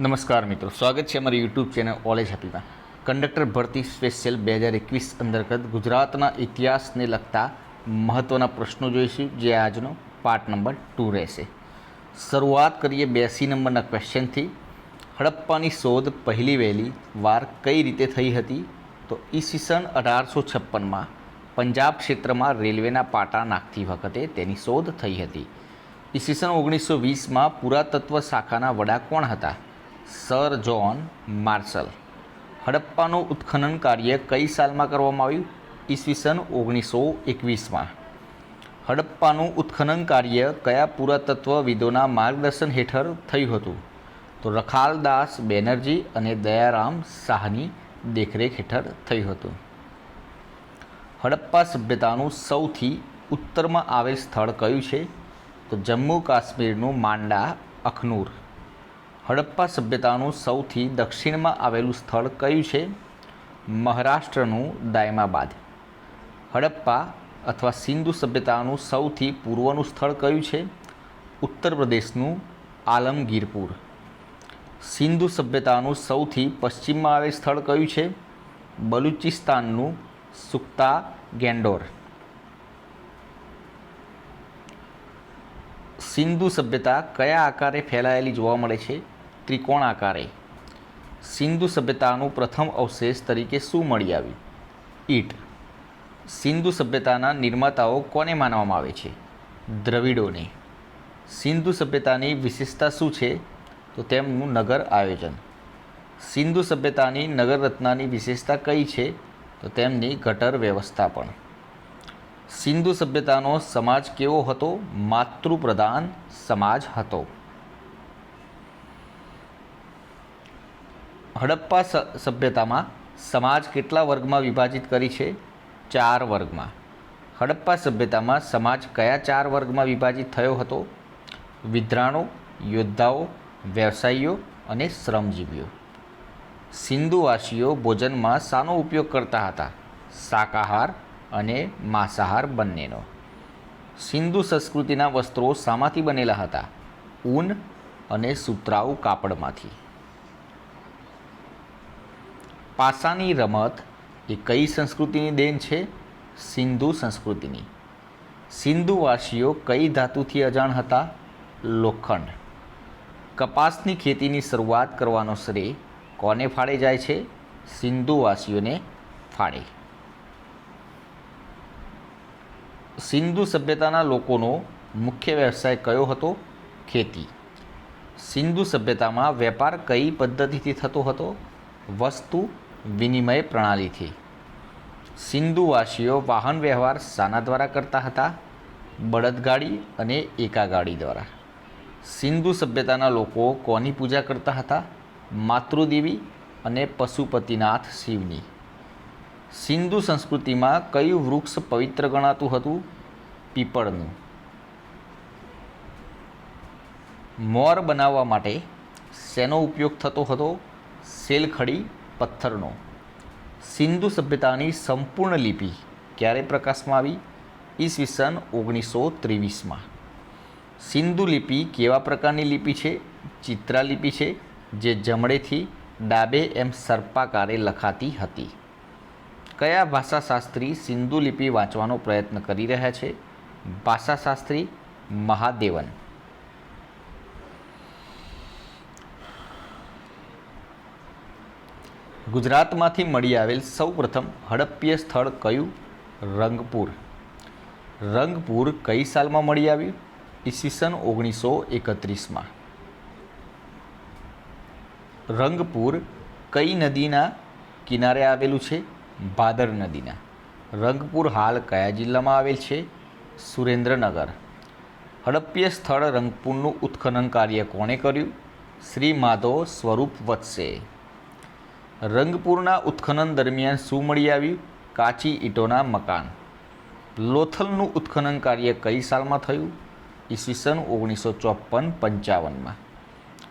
નમસ્કાર મિત્રો, સ્વાગત છે અમારી યુટ્યુબ ચેનલ ઓલેજ હેપીમાં કંડક્ટર ભરતી સ્પેશિયલ બે હજાર એકવીસ અંતર્ગત ગુજરાતના ઇતિહાસને લગતા મહત્ત્વના પ્રશ્નો જોઈશું, જે આજનો પાર્ટ નંબર ટુ રહેશે. શરૂઆત કરીએ બેસી નંબરના ક્વેશ્ચનથી હડપ્પાની શોધ પહેલી વહેલી વાર કઈ રીતે થઈ હતી? તો ઈસવીસન અઢારસો છપ્પનમાં પંજાબ ક્ષેત્રમાં રેલવેના પાટા નાખતી વખતે તેની શોધ થઈ હતી. ઈસવીસન ઓગણીસો વીસમાં પુરાતત્વ શાખાના વડા કોણ હતા? Sir John Marshall. હડપ્પાનું ઉત્ખનન કાર્ય કઈ સાલમાં કરવામાં આવ્યું? ઈસવીસન ઓગણીસો એકવીસમાં. હડપ્પાનું ઉત્ખનન કાર્ય કયા પુરાતત્વવિદોના માર્ગદર્શન હેઠળ થયું હતું? તો રખાલદાસ બેનર્જી અને દયારામ શાહની દેખરેખ હેઠળ થયું હતું. હડપ્પા સભ્યતાનું સૌથી ઉત્તરમાં આવેલ સ્થળ કયું છે? તો જમ્મુ કાશ્મીરનું માંડા, અખનૂર. હડપ્પા સભ્યતાનું સૌથી દક્ષિણમાં આવેલું સ્થળ કયું છે? મહારાષ્ટ્રનું દાયમાબાદ. હડપ્પા અથવા સિંધુ સભ્યતાનું સૌથી પૂર્વનું સ્થળ કયું છે? ઉત્તર પ્રદેશનું આલમગીરપુર. સિંધુ સભ્યતાનું સૌથી પશ્ચિમમાં આવેલ સ્થળ કયું છે? બલુચિસ્તાનનું સુક્તા ગેન્ડોર સિંધુ સભ્યતા કયા આકારે ફેલાયેલી જોવા મળે છે? ત્રિકોણ આકારે સિંધુ સભ્યતાનું પ્રથમ અવશેષ તરીકે શું મળી આવ્યું? ઈટ. સિંધુ સભ્યતાના નિર્માતાઓ કોને માનવામાં આવે છે? દ્રવિડોને. સિંધુ સભ્યતાની વિશેષતા શું છે? તો તેમનું નગર આયોજન. સિંધુ સભ્યતાની નગર રત્નાની વિશેષતા કઈ છે? તો તેમની ગટર વ્યવસ્થા પણ સિંધુ સભ્યતાનો સમાજ કેવો હતો? માતૃપ્રધાન સમાજ હતો. હડપ્પા સભ્યતામાં સમાજ કેટલા વર્ગમાં વિભાજિત કરી છે? ચાર વર્ગમાં. હડપ્પા સભ્યતામાં સમાજ કયા ચાર વર્ગમાં વિભાજિત થયો હતો? વિદ્રાણો, યોદ્ધાઓ, વ્યવસાયીઓ અને શ્રમજીવીઓ. સિંધુવાસીઓ ભોજનમાં શાનો ઉપયોગ કરતા હતા? શાકાહાર અને માંસાહાર બંનેનો. સિંધુ સંસ્કૃતિના વસ્ત્રો શામાંથી બનેલા હતા? ઊન અને સુતરાઉ કાપડમાંથી. પાસાની રમત એ કઈ સંસ્કૃતિની દેન છે? સિંધુ સંસ્કૃતિની. સિંધુવાસીઓ કઈ ધાતુથી અજાણ હતા? લોખંડ. કપાસની ખેતીની શરૂઆત કરવાનો શ્રેય કોને ફાળે જાય છે? સિંધુવાસીઓને ફાળે. સિંધુ સભ્યતાના લોકોનો મુખ્ય વ્યવસાય કયો હતો? ખેતી. સિંધુ સભ્યતામાં વેપાર કઈ પદ્ધતિથી થતો હતો? વસ્તુ વિનિમય પ્રણાલીથી. સિંધુવાસીઓ વાહન વ્યવહાર શાના દ્વારા કરતા હતા બળદગાડી અને એકાગાડી દ્વારા. સિંધુ સભ્યતાના લોકો કોની પૂજા કરતા હતા? માતૃદેવી અને પશુપતિનાથ શિવની. સિંધુ સંસ્કૃતિમાં કયું વૃક્ષ પવિત્ર ગણાતું હતું? પીપળનું. મોર બનાવવા માટે શેનો ઉપયોગ થતો હતો? શેલખડી પથ્થરનો. સિંધુ સભ્યતાની સંપૂર્ણ લિપિ ક્યારે પ્રકાશમાં આવી? ઈસવીસન ઓગણીસો ત્રેવીસમાં. સિંધુ લિપિ કેવા પ્રકારની લિપિ છે? ચિત્રા લિપિ છે, જે જમણેથી ડાબે એમ સર્પાકારે લખાતી હતી. કયા ભાષાશાસ્ત્રી સિંધુ લિપિ વાંચવાનો પ્રયત્ન કરી રહ્યા છે? ભાષાશાસ્ત્રી મહાદેવન. ગુજરાતમાંથી મળી આવેલ સૌપ્રથમ હડપ્પીય સ્થળ કયું? રંગપુર. રંગપુર કઈ સાલમાં મળી આવ્યું? ઈસવીસન ઓગણીસો એકત્રીસમાં. રંગપુર કઈ નદીના કિનારે આવેલું છે? ભાદર નદીના. રંગપુર હાલ કયા જિલ્લામાં આવેલ છે? સુરેન્દ્રનગર. હડપ્પીય સ્થળ રંગપુરનું ઉત્ખનન કાર્ય કોણે કર્યું? શ્રી માધવ સ્વરૂપ વત્સે. રંગપુરના ઉત્ખનન દરમિયાન શું મળી આવ્યું? કાચી ઈંટોના મકાન. લોથલનું ઉત્ખનન કાર્ય કઈ સાલમાં થયું? ઈસવીસન ઓગણીસો ચોપન પંચાવનમાં.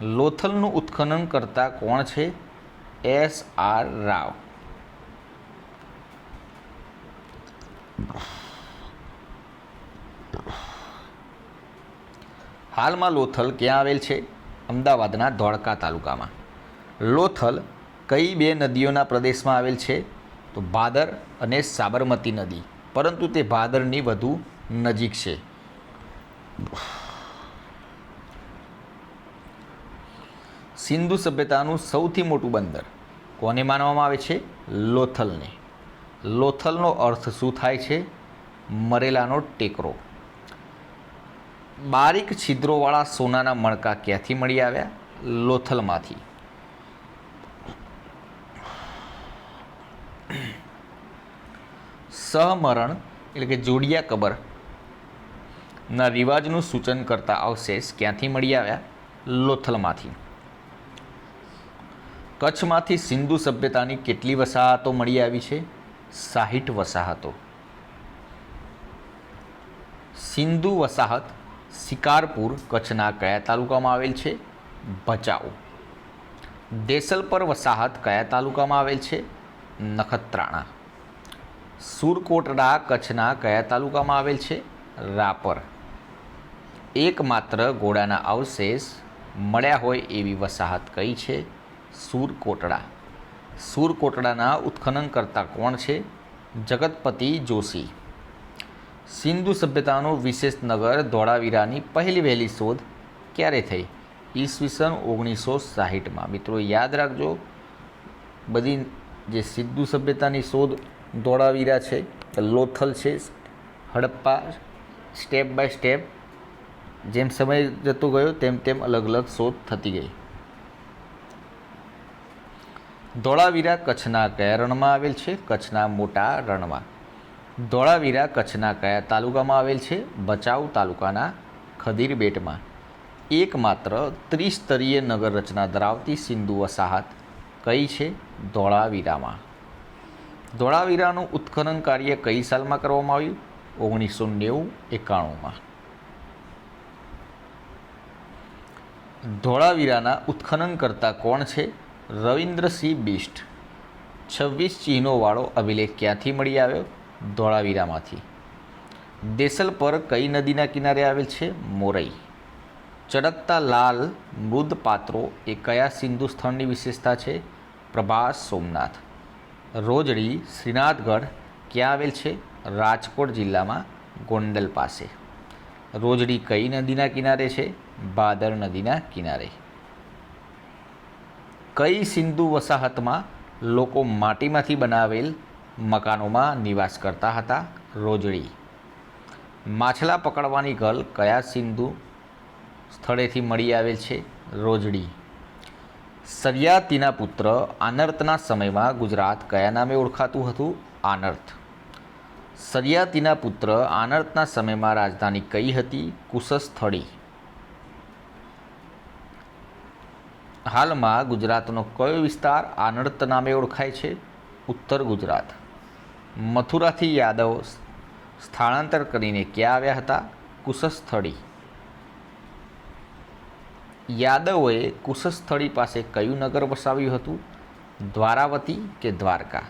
લોથલનું ઉત્ખનન કરતા કોણ છે? S R Rao. હાલમાં લોથલ ક્યાં આવેલ છે? અમદાવાદના ધોળકા તાલુકામાં. લોથલ કઈ બે નદીઓના પ્રદેશમાં આવેલ છે? તો ભાદર અને સાબરમતી નદી. પરંતુ તે ભાદરની વધુ નજીક છે. સિંધુ સભ્યતાનું સૌથી મોટું બંદર કોને માનવામાં આવે છે? લોથલને. લોથલનો અર્થ શું થાય છે? મરેલાનો ટેકરો. બારીક છિદ્રોવાળા સોનાના મણકા ક્યાંથી મળી આવ્યા? લોથલમાંથી. સહમરણ એટલે કે જોડિયા કબર, ના રિવાજનું સૂચન કરતા અવશેષ ક્યાંથી મળી આવ્યા? લોથલમાંથી. કચ્છમાંથી સિંધુ સભ્યતાની કેટલી વસાહતો મળી આવી છે? સાહીઠ વસાહતો. સિંધુ વસાહત શિકારપુર કચ્છના કયા તાલુકામાં આવેલ છે? ભચાઉ. દેસલપર વસાહત કયા તાલુકામાં આવેલ છે? નખત્રાણા. સુરકોટડા કચ્છના કયા તાલુકામાં આવેલ છે? રાપર. એકમાત્ર ઘોડાના અવશેષ મળ્યા હોય એવી વસાહત કઈ છે? સુરકોટડા. સુરકોટડાના ઉત્ખનન કરતા કોણ છે? જગતપતિ જોશી. સિંધુ સભ્યતાનું વિશેષ નગર ધોળાવીરાની પહેલી વહેલી શોધ ક્યારે થઈ? ઈસવીસન ઓગણીસો સાહીઠમાં. મિત્રો, યાદ રાખજો, બધી જે સિંધુ સભ્યતાની શોધ ધોળાવીરા છે. લોથલ છે. હડપ્પા સ્ટેપ બાય સ્ટેપ જેમ સમય જતો ગયો, તેમ તેમ અલગ અલગ શોધ થતી ગઈ. ધોળાવીરા કચ્છના કયા રણમાં આવેલ છે? કચ્છના મોટા રણમાં. ધોળાવીરા કચ્છના કયા તાલુકામાં આવેલ છે? ભચાઉ તાલુકાના ખદીર બેટમાં એકમાત્ર ત્રિસ્તરીય નગર રચના ધરાવતી સિંધુ વસાહત કઈ છે? ધોળાવીરામાં. ધોળાવીરાનું ઉત્ખનન કાર્ય કઈ સાલમાં કરવામાં આવ્યું? ઓગણીસો નેવું એકાણુંમાં. ધોળાવીરાના ઉત્ખનન કરતા કોણ છે? રવિન્દ્રસિંહ બિસ્ટ છવ્વીસ ચિહ્નોવાળો અભિલેખ ક્યાંથી મળી આવ્યો? ધોળાવીરામાંથી. દેસલ પર કઈ નદીના કિનારે આવેલ છે? મોરઈ. ચડકતા લાલ મૃદ પાત્રો એ કયા સિંધુ સ્થળની વિશેષતા છે? પ્રભાસ સોમનાથ. રોજડી, શ્રીનાથગઢ ક્યાં આવેલ છે? રાજકોટ જિલ્લામાં ગોંડલ પાસે. રોજડી કઈ નદીના કિનારે છે? ભાદર નદીના કિનારે. કઈ સિંધુ વસાહતમાં લોકો માટીમાંથી બનાવેલ મકાનોમાં નિવાસ કરતા હતા? રોજડી. માછલા પકડવાની ગલ કયા સિંધુ સ્થળેથી મળી આવેલ છે? રોજડી. સરિયાતીના પુત્ર આનર્તના સમયમાં ગુજરાત કયા નામે ઓળખાતું હતું? આનર્ત. સરિયાતીના પુત્ર આનર્તના સમયમાં રાજધાની કઈ હતી? કુશસ્થળી. હાલમાં ગુજરાતનો કયો વિસ્તાર આનર્ત નામે ઓળખાય છે? ઉત્તર ગુજરાત. મથુરાથી યાદવ સ્થળાંતર કરીને ક્યાં આવ્યા હતા? કુશસ્થળી. યાદવોએ કુશસ્થળી પાસે કયું નગર વસાવ્યું હતું? દ્વારાવતી કે દ્વારકા?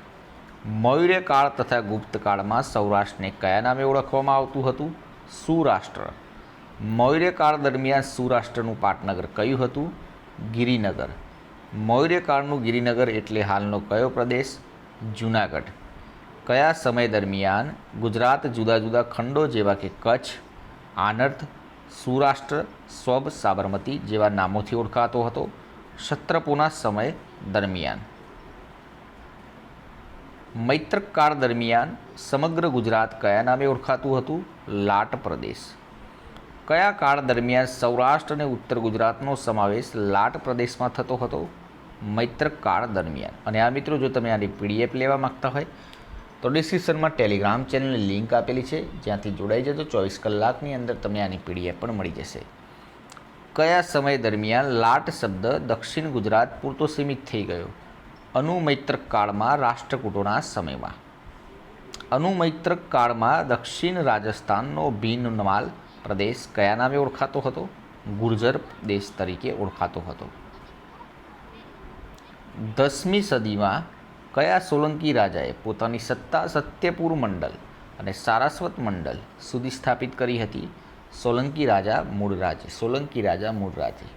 મૌર્યકાળ તથા ગુપ્તકાળમાં સૌરાષ્ટ્રને કયા નામે ઓળખવામાં આવતું હતું? સુરાષ્ટ્ર. મૌર્યકાળ દરમિયાન સૌરાષ્ટ્રનું પાટનગર કયું હતું? ગિરિનગર. મૌર્યકાળનું ગિરિનગર એટલે હાલનો કયો પ્રદેશ? જૂનાગઢ. કયા સમય દરમિયાન ગુજરાત જુદા જુદા ખંડો જેવા કે કચ્છ આનર્થ સૌરાષ્ટ્ર સ્વબ સાબરમતી જેવા નામોથી ઓળખાતો હતો ક્ષત્રપોના સમય દરમિયાન. મૈત્રક કાળ દરમિયાન સમગ્ર ગુજરાત કયા નામે ઓળખાતું હતું? લાટ પ્રદેશ. કયા કાળ દરમિયાન સૌરાષ્ટ્ર અને ઉત્તર ગુજરાતનો સમાવેશ લાટ પ્રદેશમાં થતો હતો? મૈત્રક કાળ દરમિયાન. અને આ મિત્રો, જો તમે આની પીડીએફ લેવા માગતા હોય તો ડિસ્ક્રિપ્શનમાં ટેલિગ્રામ ચેનલની લિંક આપેલી છે. જ્યાંથી જોડાઈ જજો. ચોવીસ કલાકની અંદર તમને આની પીડીએફ પણ મળી જશે. કયા સમય દરમિયાન લાટ શબ્દ દક્ષિણ ગુજરાત પૂરતો સીમિત થઈ ગયો? અનુમૈત્રક કાળમાં રાષ્ટ્રકૂટોના સમયમાં. અનુમૈત્રક કાળમાં દક્ષિણ રાજસ્થાનનો ભીનમાલ પ્રદેશ કયા નામે ઓળખાતો હતો? ગુર્જર દેશ તરીકે ઓળખાતો હતો. દસમી સદીમાં કયા સોલંકી રાજાએ પોતાની સત્તા સત્યપુર મંડળ અને સારસ્વત મંડળ સુધી સ્થાપિત કરી હતી? સોલંકી રાજા મૂળરાજે સોલંકી રાજા મૂળરાજે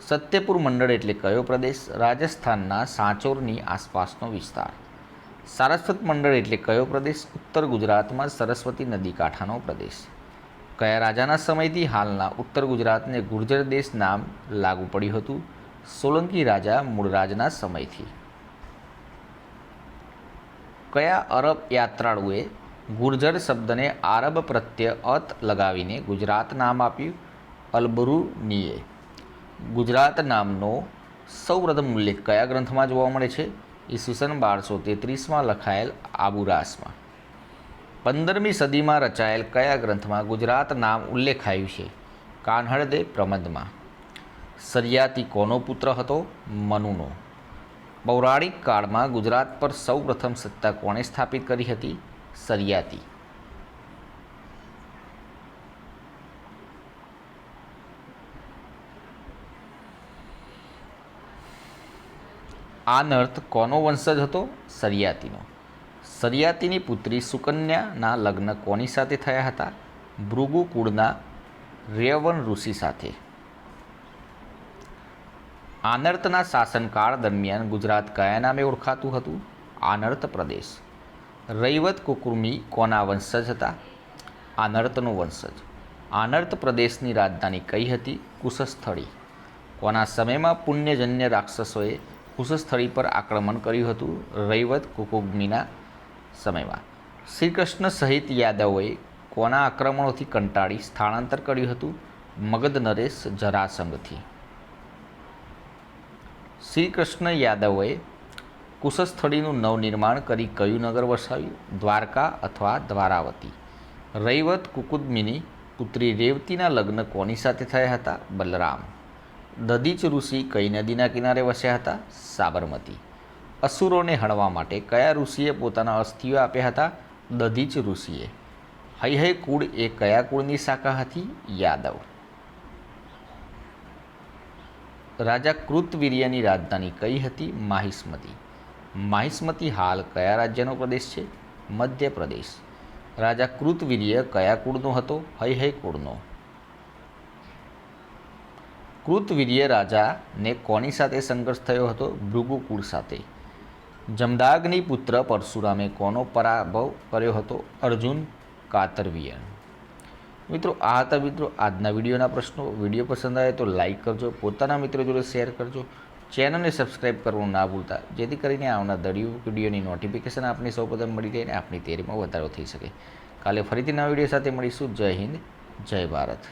સત્યપુર મંડળ એટલે કયો પ્રદેશ? રાજસ્થાનના સાંચોરની આસપાસનો વિસ્તાર. સારસ્વત મંડળ એટલે કયો પ્રદેશ? ઉત્તર ગુજરાતમાં સરસ્વતી નદી કાંઠાનો પ્રદેશ. કયા રાજાના સમયથી હાલના ઉત્તર ગુજરાતને ગુર્જર દેશ નામ લાગુ પડ્યું હતું? સોલંકી રાજા મૂળરાજના સમયથી. કયા અરબ યાત્રાળુએ ગુર્જર શબ્દને આરબ પ્રત્યે અત લગાવીને ગુજરાત નામ આપ્યું? અલબરુનીએ. ગુજરાત નામનો સૌપ્રથમ ઉલ્લેખ કયા ગ્રંથમાં જોવા મળે છે? ઈસવીસન બારસો તેત્રીસમાં લખાયેલ આબુરાસમાં પંદરમી સદીમાં રચાયેલ કયા ગ્રંથમાં ગુજરાત નામ ઉલ્લેખાયું છે? કાન્હળદે પ્રમદમાં. સરિયાતી કોનો પુત્ર હતો? મનુનો. પૌરાણિક કાળમાં ગુજરાત પર સૌપ્રથમ સત્તા કોણે સ્થાપિત કરી હતી? સરિયાતી. આ નર્થ કોનો વંશજ હતો? સરિયાતીનો. સરિયાતીની પુત્રી સુકન્યાના લગ્ન કોની સાથે થયા હતા? ભૃગુ કુળના રેવન ઋષિ સાથે. આનર્તના શાસનકાળ દરમિયાન ગુજરાત કયા નામે ઓળખાતું હતું? આનર્ત પ્રદેશ. રૈવત કુકુર્મી કોના વંશજ હતા? આનર્તનો વંશજ. આનર્ત પ્રદેશની રાજધાની કઈ હતી? કુશસ્થળી. કોના સમયમાં પુણ્યજન્ય રાક્ષસોએ કુશસ્થળી પર આક્રમણ કર્યું હતું? રૈવત કુકુગ્નિના સમયમાં. શ્રીકૃષ્ણ સહિત યાદવોએ કોના આક્રમણોથી કંટાળી સ્થળાંતર કર્યું હતું? મગધ નરેશ જરાસંઘથી. શ્રી કૃષ્ણ યાદવે કુશસ્થળીનું નવનિર્માણ કરી કયું નગર વસાવ્યું, દ્વારકા અથવા દ્વારાવતી. રૈવત કુકુદમિની પુત્રી રેવતીના લગ્ન કોની સાથે થયા હતા? બલરામ. દધીચ ઋષિ કઈ નદીના કિનારે વસ્યા હતા? સાબરમતી. અસુરોને હણવા માટે કયા ઋષિએ પોતાના અસ્થિઓ આપ્યા હતા? દધીચ ઋષિએ. હૈહય કુળ એ કયા કુળની શાખા હતી? યાદવ. રાજા કૃતવીર્યની રાજધાની કઈ હતી? માહિસ્મતી માહિસ્મતી હાલ કયા રાજ્યનો પ્રદેશ છે? મધ્યપ્રદેશ. રાજા કૃતવીર્ય કયા કુળનો હતો? હૈહય કુળનો. કૃતવીર્ય રાજાને કોની સાથે સંઘર્ષ થયો હતો? ભૃગુ કુળ સાથે. જમદાગ્નિ પુત્ર પરશુરામે કોનો પરાભવ કર્યો હતો? અર્જુન કાતરવીય મિત્રો, આ હતા મિત્રો આજના વિડીયોના પ્રશ્નો. વીડિયો પસંદ આવે તો લાઇક કરજો, પોતાના મિત્રો જોડે શેર કરજો. ચેનલને સબસ્ક્રાઈબ કરવાનું ના ભૂલતા, જેથી કરીને આવનાર દરિયો વિડીયોની નોટિફિકેશન આપને સૌપ્રથમ મળી જાય અને આપની તૈયારીમાં વધારો થઈ શકે. કાલે ફરીથી નવા વીડિયો સાથે મળીશું. જય હિન્દ, જય ભારત.